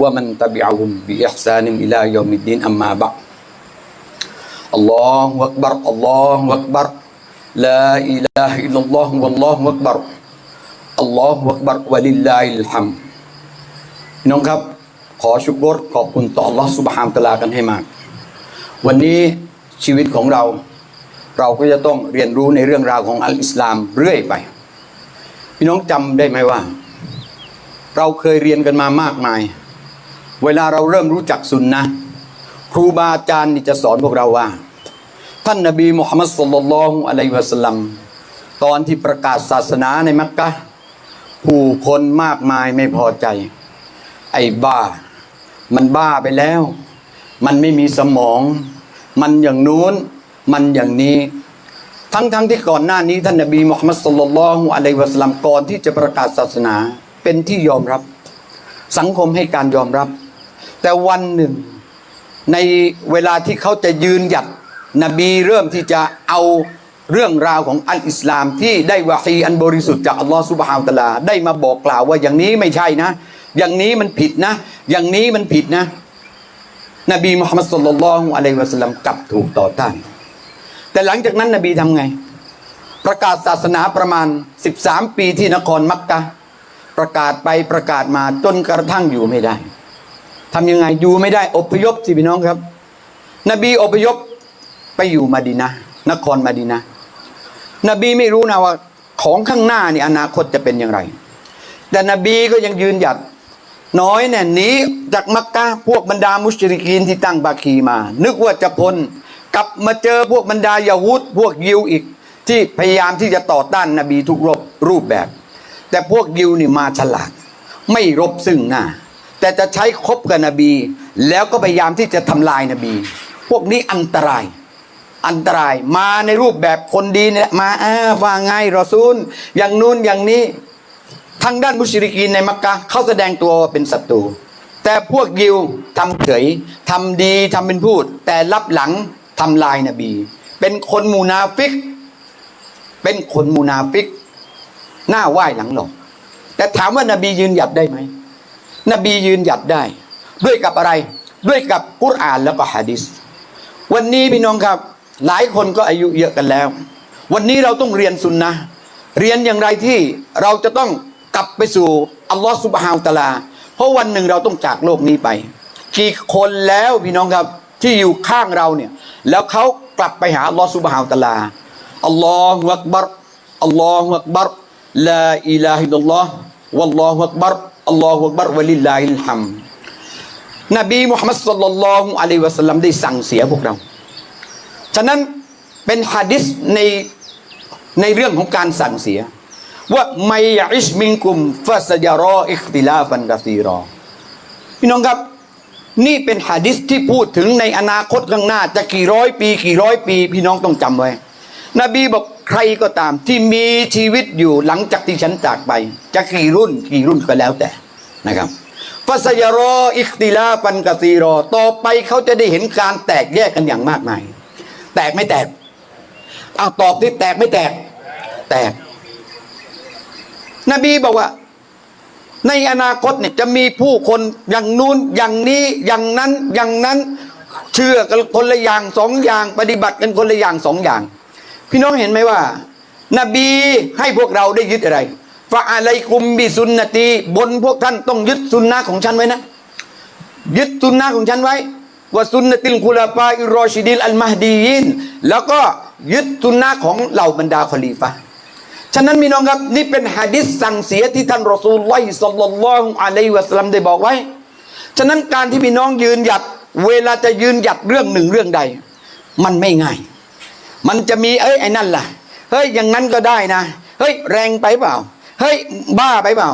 ว่มันตบิอาฮุมบิอิฮซานิมอิลายอมิดดินอัมมาบะอัลลอฮฺวักบาร์อัลลอฮฺวักบาร์ลาอิลาฮิลลัลลอฮฺวัลลอฮฺวักบาร์อัลลอฮฺวักบาร์วะลิลลาฮิลฮัมน้องครับ ขอชุกรขอบคุณต่อ Allah สุบฮามตะลากันให้มาก วันนี้ชีวิตของเรา เราก็จะต้องเรียนรู้ในเรื่องราวของอัลอิสลามเรื่อยไป พี่น้องจำได้ไหมว่า เราเคยเรียนกันมามากมาย เวลาเราเริ่มรู้จักสุนนะครูบาอาจารย์นี่จะสอนพวกเราว่า ท่านนบีมุฮัมมัดสุลลัลลอฮุอะลัยฮิวะสัลลัมตอนที่ประกาศศาสนาในมักกะฮ์ผู้คนมากมายไม่พอใจ ไอ้บ้า มันบ้าไปแล้ว มันไม่มีสมอง มันอย่างนู้น มันอย่างนี้ ทั้งๆทที่ก่อนหน้านี้ ท่านนบีมุฮัมมัดสุลลัลลอฮุอะลัยฮิวะสัลลัมก่อนที่จะประกาศศาสนาเป็นที่ยอมรับ สังคมให้การยอมรับ แต่วันหนึ่ง ในเวลาที่เขาจะยืนหยัดนบีเริ่มที่จะเอาเรื่องราวของอัลอิสลามที่ได้วะฮีอันบริสุทธิ์จากอัลลอฮฺสุบฮานตะลา ได้มาบอกกล่าวว่าอย่างนี้ไม่ใช่นะ อย่างนี้มันผิดนะ อย่างนี้มันผิดนะ นบีมุฮัมมัดสุลลัลลอฮุอะลัยฮิวะสัลลัมกลับถูกต่อต้าน แต่หลังจากนั้นนบีทำไง ประกาศศาสนาประมาณ 13 ปีที่นครมักกะ ประกาศไปประกาศมาจนกระทั่งอยู่ไม่ได้ ทำยังไงอยู่ไม่ได้อพยพสิพี่น้องครับ นบีอพยพไปอยู่มาดีนะนครมาดีนะนบีไม่รู้นะว่าของข้างหน้านี่อนาคตจะเป็นอย่างไร แต่นบีก็ยังยืนหยัดน้อยเนี่ยหนีจากมักกะพวกบรรดามุชริกีนที่ตั้งบาคีมา นึกว่าจะพ้นกลับมาเจอพวกบรรดายาฮูดพวกยิวอีก ที่พยายามที่จะต่อต้านนบีทุกรูปรูปแบบ แต่พวกยิวนี่มาฉลาด ไม่รบซึ่งหน้า แต่จะใช้คบกับนบี แล้วก็พยายามที่จะทำลายนบี พวกนี้อันตราย อันตรายมาในรูปแบบคนดีเนี่ยมาอ้าว่าไงรอซูล อย่างนู้นอย่างนี้ทางด้านมุชริกีนในมักกะเขาแสดงตัวเป็นศัตรูแต่พวกยิวทำเฉยทำดีทำเป็นพูด แต่รับหลังทำลายนบี เป็นคนมูนาฟิก เป็นคนมูนาฟิก หน้าไหว้หลังหลอกแต่ถามว่านบียืนหยัดได้ไหม นบียืนหยัดได้ ด้วยกับอะไร ด้วยกับกุรอานแล้วก็ฮะดิษวันนี้พี่น้องครับ หลายคนก็อายุเยอะกันแล้ว วันนี้เราต้องเรียนสุนนะเรียนอย่างไรที่เราจะต้องกลับไปสู่อัลลอฮฺสุบฮาวตะอาลา เพราะวันหนึ่งเราต้องจากโลกนี้ไป กี่คนแล้วพี่น้องครับที่อยู่ข้างเราเนี่ย แล้วเขากลับไปหาอัลลอฮฺสุบฮาวตะอาลาอัลลอฮฺอักบัรอัลลอฮฺอักบัรลาอิลาฮิลลัลลอฮ์วัลลอฮฺอักบัร อัลลอฮฺอักบัรวะลิลลาฮิลฮัมนบีมุฮัมมัดสุลลัลลอฮุอะลัยวะสัลลัมได้สั่งเสียพวกเรา ฉะนั้นเป็นฮะดิษในในเรื่องของการสั่งเสีย ว่าไม่ยาอิชมิงกุมฟาสยารออิคติลาฟันกะซีรอ พี่น้องครับ นี่เป็นฮะดิษที่พูดถึงในอนาคตข้างหน้า จะกี่ร้อยปี กี่ร้อยปี พี่น้องต้องจำไว้ นบีบอก ใครก็ตามที่มีชีวิตอยู่หลังจากที่ฉันจากไป จะกี่รุ่นกี่รุ่นก็แล้วแต่นะครับฟัสยรออิคติลาฟันกะซีรอ ต่อไปเขาจะได้เห็นการแตกแยกกันอย่างมากมาย แตกไม่แตกเอาตอบที่แตกไม่แตก แตก นบีบอกว่า ในอนาคตเนี่ยจะมีผู้คนอย่างนู้นอย่างนี้อย่างนั้นอย่างนั้น เชื่อกันคนละอย่างสองอย่าง ปฏิบัติกันคนละอย่างสองอย่าง พี่น้องเห็นไหมว่า นบีให้พวกเราได้ยึดอะไรฟาอะไรกุมบิสุนนตีบนพวกท่านต้องยึดสุนนะของฉันไว้นะ ยึดสุนนะของฉันไว้ว่าสุนนติลคุลาฟาอิรอชิดิลอัลมาฮดียินแล้วก็ยึดสุนนะของเหล่าบรรดาคอลีฟะฉะนั้นมีน้องครับ นี่เป็นฮะดิษสั่งเสียที่ท่านรอซูลุลสัลลัลลอฮุอะลัยฮิวะสัลลัมได้บอกไว้ ฉะนั้นการที่พี่น้องยืนหยัด เวลาจะยืนหยัดเรื่องหนึ่งเรื่องใด มันไม่ง่าย มันจะมีเอ้ยไอ้นั่นล่ะเฮ้ยอย่างนั้นก็ได้นะเฮ้ยแรงไปเปล่าเฮ้ยบ้าไปเปล่า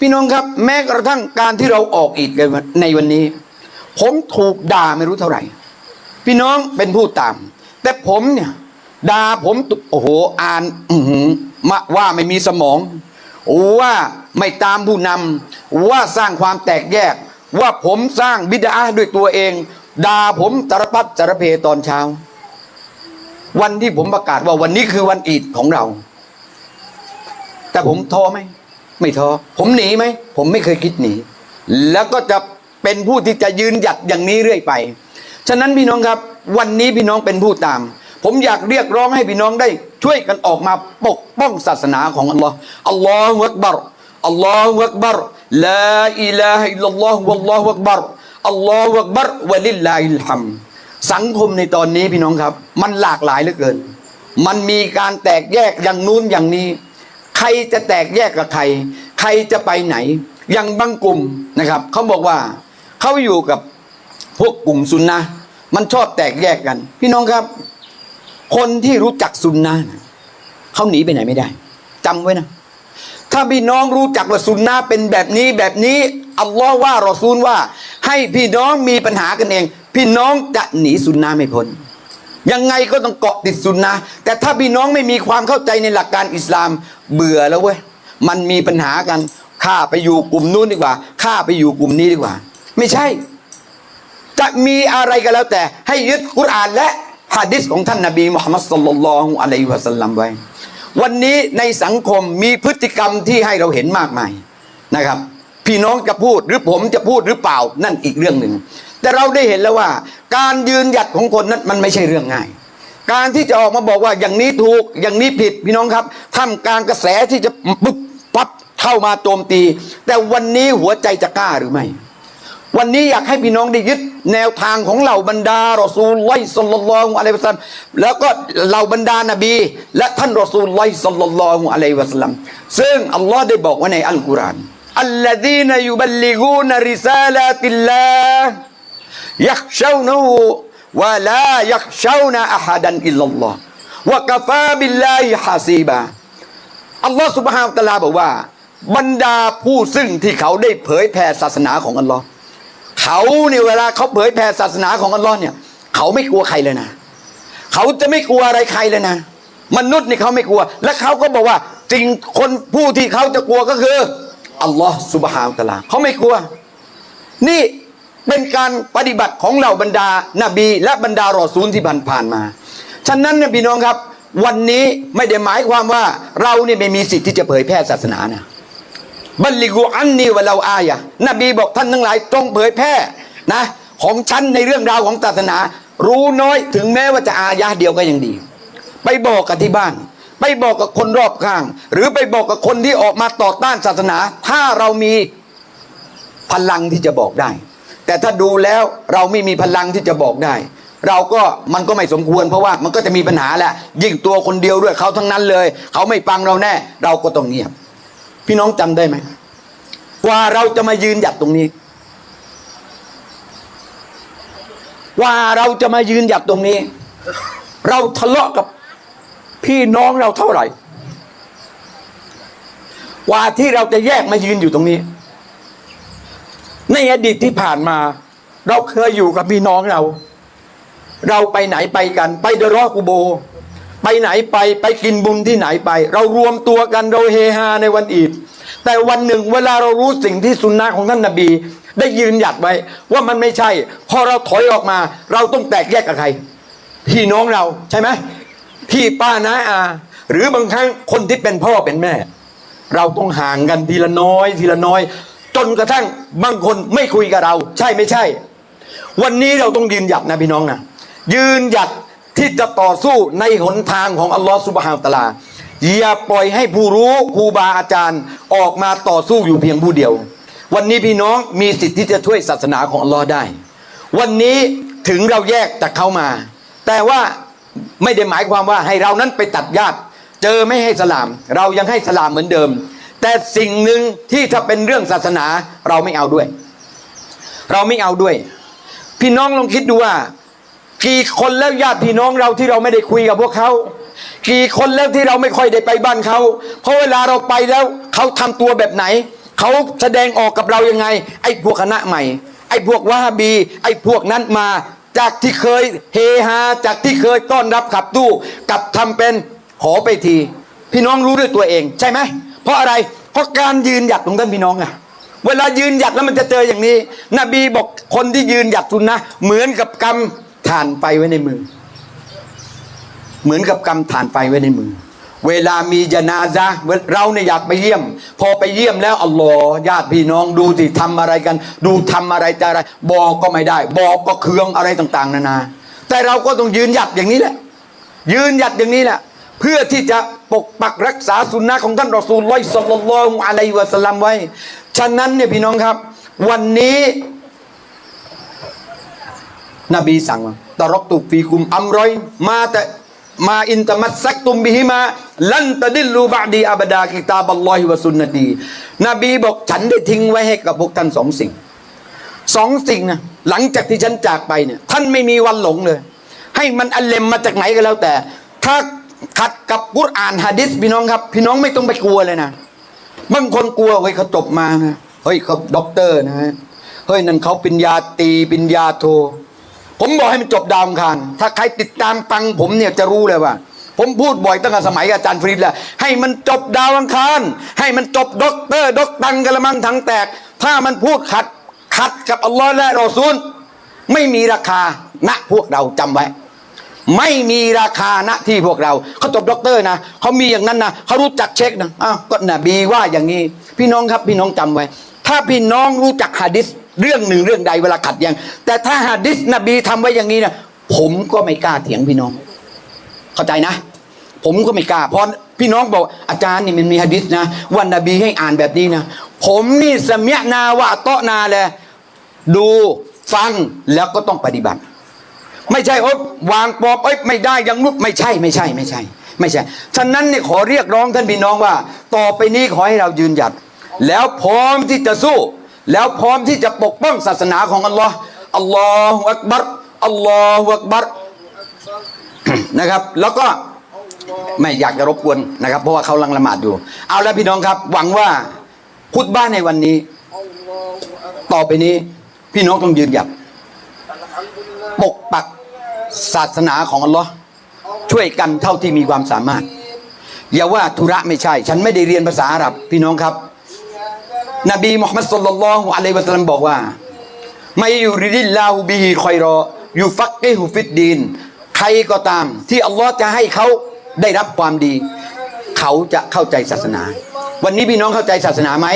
พี่น้องครับ แม้กระทั่งการที่เราออกอีกในวันนี้ ผมถูกด่าไม่รู้เท่าไหร่ พี่น้องเป็นผู้ตาม แต่ผมเนี่ยด่าผมตุโอ้โหอ่านอืมาว่าไม่มีสมองว่าไม่ตามผู้นำว่าสร้างความแตกแยก ว่าผมสร้างบิดาด้วยตัวเองด่าผมสารพัดสารเพตอนเช้า วันที่ผมประกาศว่าวันนี้คือวันอีดของเรา แต่ผมท้อไหมไม่ท้อผมหนีไหมผมไม่เคยคิดหนี แล้วก็จะเป็นผู้ที่จะยืนหยัดอย่างนี้เรื่อยไป ฉะนั้นพี่น้องครับ วันนี้พี่น้องเป็นผู้ตาม ผมอยากเรียกร้องให้พี่น้องได้ ช่วยกันออกมาปกป้องศาสนาของอัลลอฮ์อัลลอฮฺอักบัรอัลลอฮฺอักบัรลาอิลาฮะอิลลัลลอฮฺวัลลอฮฺอักบัรอัลลอฮฺอักบัรวะลิลลาฮิลฮัม์ สังคมในตอนนี้พี่น้องครับ มันหลากหลายเหลือเกิน มันมีการแตกแยกอย่างนู้นอย่างนี้ ใครจะแตกแยกกับใคร ใครจะไปไหน อย่างบางกลุ่มนะครับเขาบอกว่าเขาอยู่กับพวกกลุ่มซุนนะมันชอบแตกแยกกัน พี่น้องครับ คนที่รู้จักซุนนะเขาหนีไปไหนไม่ได้จำไว้นะ ถ้าพี่น้องรู้จักว่าซุนนะเป็นแบบนี้แบบนี้อัลลอฮ์ว่ารอซูลว่า ให้พี่น้องมีปัญหากันเอง พี่น้องจะหนีซุนนะไม่พ้นยังไงก็ต้องเกาะติดสุนนะแต่ถ้าพี่น้องไม่มีความเข้าใจในหลักการอิสลามเบื่อแล้วเว้ยมันมีปัญหากันข้าไปอยู่กลุ่มนู้นดีกว่าข้าไปอยู่กลุ่มนี้ดีกว่า ไม่ใช่ จะมีอะไรก็แล้วแต่ ให้ยึดกุรอานและฮะดิษของท่านนบีมุฮัมมัดสุลลัลลอฮุอะลัยฮิวะสัลลัมไว้ วันนี้ในสังคมมีพฤติกรรมที่ให้เราเห็นมากมายนะครับ พี่น้องจะพูดหรือผมจะพูดหรือเปล่านั่นอีกเรื่องหนึ่ง แต่เราได้เห็นแล้วว่า การยืนหยัดของคนนั้นมันไม่ใช่เรื่องง่าย การที่จะออกมาบอกว่าอย่างนี้ถูกอย่างนี้ผิดพี่น้องครับท่ามกลางกระแสที่จะปุ๊บปั๊บเข้ามาโจมตี แต่วันนี้หัวใจจะกล้าหรือไม่ วันนี้อยากให้พี่น้องได้ยึดแนวทางของเหล่าบรรดารอซูลไลสัลลัลลอฮุอะลัยวะสัลลัมแล้วก็เหล่าบรรดานบี และท่านรอซูลไลสัลลัลลอฮุอะลัยวะสัลลัมซึ่งอัลลอฮ์ได้บอกไว้ในอัลกุรอานอัลลดีนยุบัลลิกูนริซาลาติลลาห์ ยักษ์เช้านูวะลายักษ์เช้านาอาฮาดันอิลลัลลอฮ์วะกฟาบิลลาฮิฮาซีบะอัลลอฮ์สุบฮานตะลาบอกว่า บรรดาผู้ซึ่งที่เขาได้เผยแผ่ศาสนาของอัลลอฮ์เขาเนี่ยเวลาเขาเผยแผ่ศาสนาของอัลลอฮ์เนี่ย เขาไม่กลัวใครเลยนะ เขาจะไม่กลัวอะไรใครเลยนะ มนุษย์นี่เขาไม่กลัว และเขาก็บอกว่าจริงคนผู้ที่เขาจะกลัวก็คืออัลลอฮ์สุบฮานตะลาเขาไม่กลัว นี่ เป็นการปฏิบัติของเหล่าบรรดานาบี และบรรดารอซูลที่ผ่านานมา ฉะนั้นนี่พี่น้องครับ วันนี้ไม่ได้หมายความว่าเราเนี่ยไม่มีสิทธิ์ที่จะเผยแพร่ศาสนานะบัลลิกูอันนีวะเราอายะนบีบอกท่านทั้งหลายจงเผยแพร่นะ ของฉันในเรื่องราวของศาสนา รู้น้อยถึงแม้ว่าจะอายะเดียวก็ยังดี ไปบอกกับที่บ้าน ไปบอกกับคนรอบข้าง หรือไปบอกกับคนที่ออกมาต่อต้านศาสนา ถ้าเรามีพลังที่จะบอกได้ แต่ถ้าดูแล้วเราไม่มีพลังที่จะบอกได้ เราก็มันก็ไม่สมควรเพราะว่ามันก็จะมีปัญหาแหละยิ่งตัวคนเดียวด้วยเขาทั้งนั้นเลย เขาไม่ฟังเราแน่ เราก็ต้องเงียบ พี่น้องจำได้ไหมกว่าเราจะมายืนหยัดตรงนี้กว่าเราจะมายืนหยัดตรงนี้ เราทะเลาะกับพี่น้องเราเท่าไหร่กว่าที่เราจะแยกมายืนอยู่ตรงนี้ ในอดีตที่ผ่านมา เราเคยอยู่กับพี่น้องเรา เราไปไหนไปกัน ไปเดรอกูโบ ไปไหนไปไปกินบุญที่ไหนไป เรารวมตัวกันเราเฮฮาในวันอีดแต่วันหนึ่งเวลาเรารู้สิ่งที่สุนนะของท่านนบี ได้ยืนหยัดไว้ ว่ามันไม่ใช่ พอเราถอยออกมา เราต้องแตกแยกกับใครพี่น้องเราใช่ไหมพี่ป้าน้าอา หรือบางครั้งคนที่เป็นพ่อเป็นแม่ เราต้องห่างกันทีละน้อย ทีละน้อย จนกระทั่งบางคนไม่คุยกับเรา ใช่ไม่ใช่ วันนี้เราต้องยืนหยัดนะพี่น้องนะยืนหยัดที่จะต่อสู้ในหนทางของอัลลอฮฺสุบฮานตะลาอย่าปล่อยให้ผู้รู้ครูบาอาจารย์ออกมาต่อสู้อยู่เพียงผู้เดียว วันนี้พี่น้องมีสิทธิ์ที่จะช่วยศาสนาของอัลลอฮ์ได้ วันนี้ถึงเราแยกจากเขามา แต่ว่าไม่ได้หมายความว่าให้เรานั้นไปตัดญาติ เจอไม่ให้สลาม เรายังให้สลามเหมือนเดิม แต่สิ่งหนึ่งที่ถ้าเป็นเรื่องศาสนาเราไม่เอาด้วย เราไม่เอาด้วย พี่น้องลองคิดดูว่า กี่คนแล้วญาติพี่น้องเราที่เราไม่ได้คุยกับพวกเขากี่คนแล้วที่เราไม่ค่อยได้ไปบ้านเขาเพราะเวลาเราไปแล้วเขาทำตัวแบบไหนเขาแสดงออกกับเรายังไง ไอ้พวกคณะใหม่ ไอ้พวกวะฮาบี ไอ้พวกนั้นมา จากที่เคยเฮฮาจากที่เคยต้อนรับขับตู้กลับทำเป็นขอไปที พี่น้องรู้ด้วยตัวเองใช่ไหม เพราะอะไร เพราะการยืนหยัดของท่านพี่น้องอะเวลายืนหยัดแล้วมันจะเจออย่างนี้ นบีบอกคนที่ยืนหยัดสุนนะเหมือนกับกำฐานไฟไว้ในมือ เหมือนกับกำฐานไฟไว้ในมือ เวลามีจนาซะเราเนี่ยอยากไปเยี่ยม พอไปเยี่ยมแล้วอัลลอฮ์ญาติพี่น้องดูสิทำอะไรกัน ดูทำอะไรจะอะไร บอกก็ไม่ได้ บอกก็เคืองอะไรต่าง ๆ นานา แต่เราก็ต้องยืนหยัดอย่างนี้แหละ ยืนหยัดอย่างนี้แหละ เพื่อที่จะปกปักรักษาสุนนะของท่านรอซูลลอยสัลลลอฮุอะลัยวะสัลลัมไว้ ฉะนั้นเนี่ยพี่น้องครับ วันนี้ นบีสั่งว่าตรกตุฟีคุมอัมรอย มาแต่มาอินตมัสซักตุมบิฮิมา ลันตะดิลลูบะดีอับดากิตาบัลลอฮิวะสุนนตีนบีบอกฉันได้ทิ้งไว้ให้กับพวกท่านสองสิ่งสองสิ่งนะหลังจากที่ฉันจากไปเนี่ย ท่านไม่มีวันหลงเลย ให้มันอัลเลมมาจากไหนก็แล้วแต่ ถ้า ขัดกับกุรอานฮะดิษพี่น้องครับ พี่น้องไม่ต้องไปกลัวเลยนะบางคนกลัวเฮ้ยเขาจบมานะเฮ้ยเขาด็อกเตอร์นะฮะเฮ้ยนั่นเขาปริญญาตีปริญญาโท ผมบอกให้มันจบดาวังคารถ้าใครติดตามฟังผมเนี่ยจะรู้เลยว่าผมพูดบ่อยตั้งแต่สมัยอาจารย์ฟรีดแล้วให้มันจบดาวอังคารให้มันจบด็อกเตอร์ด็อกตังกระมังทั้งแตก ถ้ามันพูดขัดขัดกับอัลลอฮ์และรอซูล ไม่มีราคาณพวกเราจำไว้ ไม่มีราคาณที่พวกเราเขาจบด็อกเตอร์นะเขามีอย่างนั้นนะเขารู้จักเช็คนะอ้าวก็นบีว่าอย่างนี้ พี่น้องครับพี่น้องจำไว้ ถ้าพี่น้องรู้จักฮะดิษเรื่องหนึ่งเรื่องใดเวลาขัดแย้งแต่ถ้าฮะดิษนบีทำไว้อย่างนี้นะผมก็ไม่กล้าเถียงพี่น้อง เข้าใจนะ ผมก็ไม่กล้าเพราะพี่น้องบอกอาจารย์นี่มันมีฮะดิษนะว่านบีให้อ่านแบบนี้นะผมนี่สมยนาวะโตะนาเลยดูฟังแล้วก็ต้องปฏิบัติ ไม่ใช่โอ๊ยวางปอบเอ้ยไม่ได้ยังนุษไม่ใช่ไม่ใช่ไม่ใช่ ไม่ใช่ ฉะนั้นเนี่ยขอเรียกร้องท่านพี่น้องว่า ต่อไปนี้ขอให้เรายืนหยัด แล้วพร้อมที่จะสู้ แล้วพร้อมที่จะปกป้องศาสนาของอัลลอฮ์อัลลอฮฺอักบัรอัลลอฮฺอักบัรนะครับ แล้วก็ไม่อยากจะรบกวนนะครับ เพราะว่าเขาลังละหมาดอยู่ เอาละพี่น้องครับ หวังว่าคุตบ้านในวันนี้ ต่อไปนี้ พี่น้องต้องยืนหยัดปกปัก ศาสนาของอัลลอฮ์ช่วยกันเท่าที่มีความสามารถ อย่าว่าธุระไม่ใช่ ฉันไม่ได้เรียนภาษาอาหรับพี่น้องครับ นบีมุฮัมมัดสุลลัลลอฮุอะลัยวะสัลลัมบอกว่า ไม่อยู่ริดิลลาฮูบิฮิคอยรออยู่ฟักกิฮุฟิดดีนใครก็ตาม ที่อัลลอฮ์จะให้เขาได้รับความดี เขาจะเข้าใจศาสนา วันนี้พี่น้องเข้าใจศาสนาไหม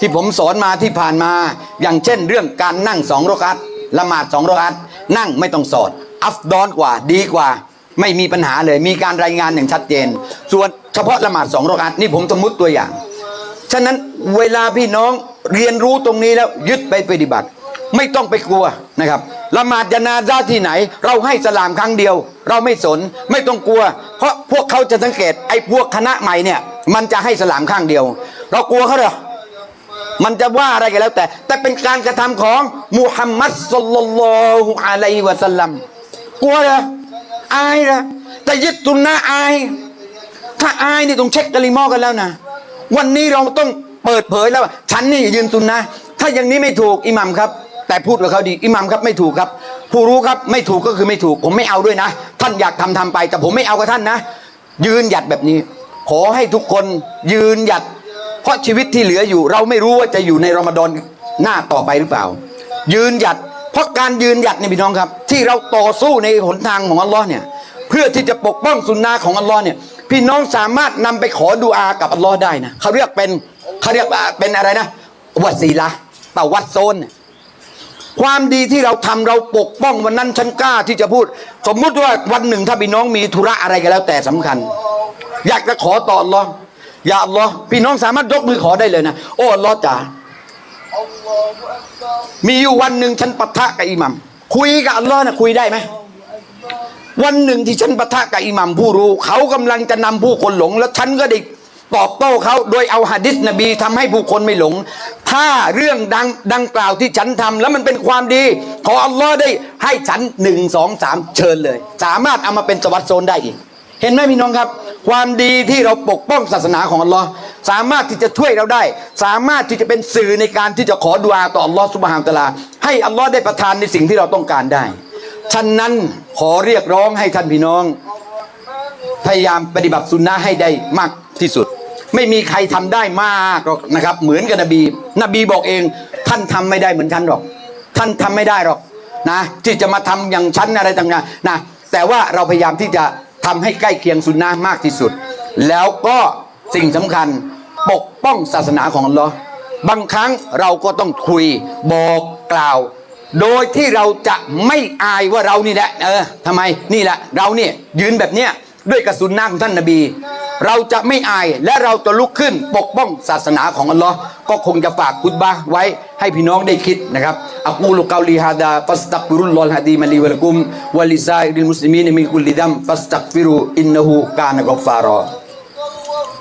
ที่ผมสอนมาที่ผ่านมา อย่างเช่น เรื่องการนั่งสองรกัตละหมาดสองรกัตนั่งไม่ต้องสอด อัฟดอนกว่าดีกว่า ไม่มีปัญหาเลยมีการรายงานอย่างชัดเจน ส่วนเฉพาะละหมาดสองรกัตนี่ผมสมมติตัวอย่าง ฉะนั้นเวลาพี่น้องเรียนรู้ตรงนี้แล้วยึดไปปฏิบัติ ไม่ต้องไปกลัวนะครับละหมาดยานาซาที่ไหน เราให้สลามครั้งเดียว เราไม่สนไม่ต้องกลัว เพราะพวกเขาจะสังเกตไอ้พวกคณะใหม่เนี่ย มันจะให้สลามข้างเดียว เรากลัวเขาเหรอมันจะว่าอะไรกันแล้วแต่ แต่เป็นการกระทำของมุฮัมมัดสุลลัลลอฮุอะลัยฮิวะสัลลัม กลัวเหรออายเหรอแต่ยึดตุนนะอาย ถ้าอายนี่ต้องเช็คกะลิมอกันแล้วนะ วันนี้เราต้องเปิดเผยแล้วว่าฉันนี่ยืนตุนนะ ถ้าอย่างนี้ไม่ถูกอิหมัมครับ แต่พูดกับเขาดีอิหมัมครับไม่ถูกครับ ผู้รู้ครับไม่ถูกก็คือไม่ถูก ผมไม่เอาด้วยนะ ท่านอยากทำทำไป แต่ผมไม่เอากับท่านนะ ยืนหยัดแบบนี้ ขอให้ทุกคนยืนหยัด เพราะชีวิตที่เหลืออยู่ เราไม่รู้ว่าจะอยู่ในรอมฎอนหน้าต่อไปหรือเปล่า ยืนหยัด เพราะการยืนหยัดเนี่ยพี่น้องครับ ที่เราต่อสู้ในหนทางของอัลลอฮ์เนี่ยเพื่อที่จะปกป้องสุนนะของอัลลอฮ์เนี่ยพี่น้องสามารถนำไปขอดุอากับอัลลอฮ์ได้นะเขาเรียกเป็นเขาเรียกเป็นอะไรนะวัดศีละตาวัดโซนความดีที่เราทำเราปกป้องวันนั้นฉันกล้าที่จะพูด สมมุติว่าวันหนึ่งถ้าพี่น้องมีธุระอะไรก็แล้วแต่สำคัญ อยากจะขอต่ออัลลอฮ์อย่าอัลลอฮ์พี่น้องสามารถยกมือขอได้เลยนะโอ้อัลลอฮ์จ๋า มีอยู่วันหนึ่งฉันปะทะกับอิหมัม คุยกับอัลลอฮ์นะคุยได้ไหมวันหนึ่งที่ฉันปะทะกับอิหมัมผู้รู้ เขากำลังจะนำผู้คนหลง แล้วฉันก็ได้ตอบโต้เขาโดยเอาหะดิษนบีทำให้ผู้คนไม่หลง ถ้าเรื่องดังดังกล่าวที่ฉันทำแล้วมันเป็นความดี ขออัลลอฮ์ได้ให้ฉันหนึ่งสองสามเชิญเลย สามารถเอามาเป็นสวัสดิ์โซนได้อีก เห็นไหมพี่น้องครับ ความดีที่เราปกป้องศาสนาของอัลลอฮ์ สามารถที่จะช่วยเราได้ สามารถที่จะเป็นสื่อในการที่จะขอดุอาต่ออัลลอฮ์สุบฮานตะลา ให้อัลลอฮ์ได้ประทานในสิ่งที่เราต้องการได้ฉะนั้นขอเรียกร้องให้ท่านพี่น้อง พยายามปฏิบัติสุนนะให้ได้มากที่สุด ไม่มีใครทำได้มากหรอกนะครับ เหมือนกับนบี นบีบอกเอง ท่านทำไม่ได้เหมือนฉันหรอก ท่านทำไม่ได้หรอกนะที่จะมาทำอย่างฉันอะไรต่างๆนะแต่ว่าเราพยายามที่จะทำให้ใกล้เคียงสุนนะมากที่สุด แล้วก็สิ่งสำคัญ ปกป้องศาสนาของอัลลอฮ์บางครั้งเราก็ต้องคุยบอกกล่าว โดยที่เราจะไม่อายว่าเรานี่แหละ เออทำไมนี่แหละ เราเนี่ยยืนแบบเนี้ยด้วยกระสุนหน้าของท่านนบี เราจะไม่อายและเราจะลุกขึ้นปกป้องศาสนาของอัลลอฮ์ก็คงจะฝากคุตบะไว้ให้พี่น้องได้คิดนะครับอักูลุกาลีฮาดาฟัสตักฟิรุลลอฮฮะดีมาลีวะลกุมวะลิซาอิริลมุสลิมีนมินกุลลิดัมฟัสตักฟิรุอินนะฮูกานกอฟฟารอ